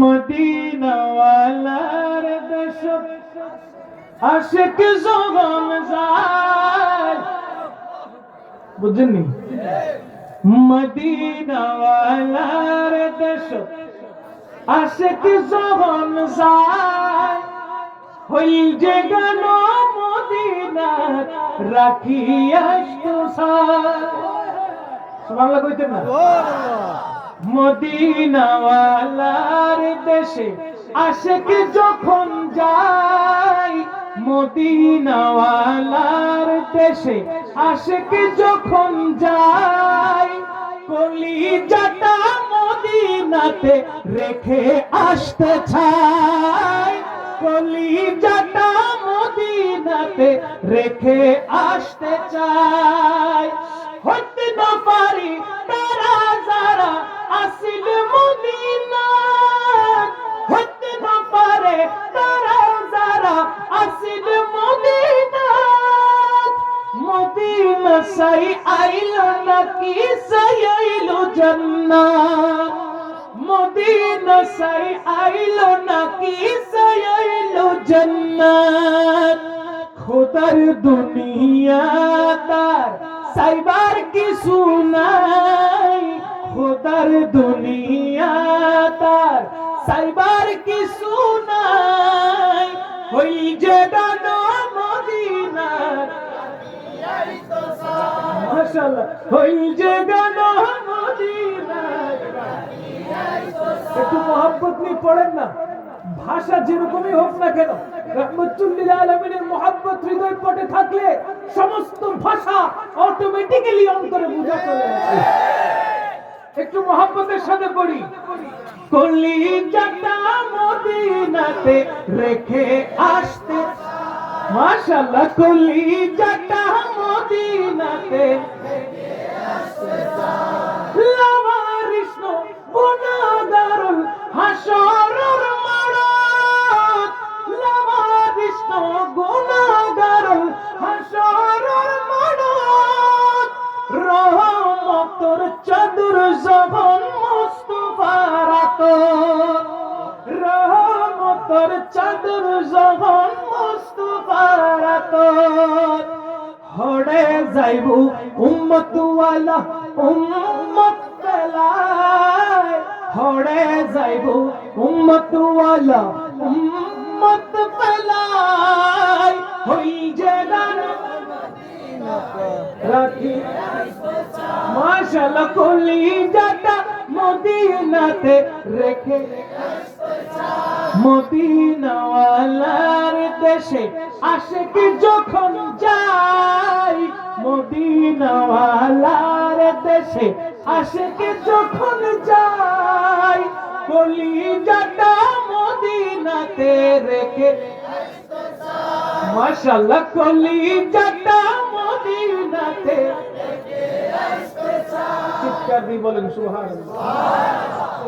মদিনাওয়ালার দেশ। আশিক জগন যায়। বুঝেননি? মদিনাওয়ালার দেশ। আশিক জগন যায়। হই যে গান মদিনার রাখিয়া বাংলা কইতেন না? মদিনাওয়ালার দেশে আশেক যখন যাই মদিনাওয়ালার দেশে আশেক যখন যাই কলিজাটা মদিনাতে রেখে আসতে চাই কলিজাটা মদিনাতে রেখে আসতে চাই হতে না পারি আসিল মদিনা। হতে না পারে তারা যারা আসিল মদিনা। মদিনা সাই আইল নাকি সাইবার কিছু খোদার দুনিয়া তার সাইবার নাই। ওই যে মদিনার। একটু নিয়ে পড়েন না। ভাষা যেরকমই হোক না কেন, রহমতুল্লিল আলমিনের মোহাম্মত হৃদয় পটে থাকলে সমস্ত ভাষা অটোমেটিক্যালি অন্তরে বোঝা চলে আসে। একটু মোহাম্মতের সাথে পড়ি। কলি জাটা মদিনাতে রেখে আসতে। মাশাআল্লাহ, কলি জাটা মদিনাতে হাসরের চাদর যখন মুস্তাফার আতর রহমতর চাদর যখন মুস্তাফার আতর হড়ে যাইব উম্মত ওয়ালা উম্মত পেলায় হড়ে যাইব উম্মত ওয়ালা উম্মত পেলায় মাশাআল্লাহ কলি জাটা মদিনাতে রেখে মদিনাওয়ালার দেশে আশেক যখন যাই মদিনাওয়ালার দেশে আশেক যখন যাই কলিজাটা মদিনাতে রেখে মাশাআল্লাহ কলিজাটা চিৎকার দিয়ে বলেন সুবহানাল্লাহ।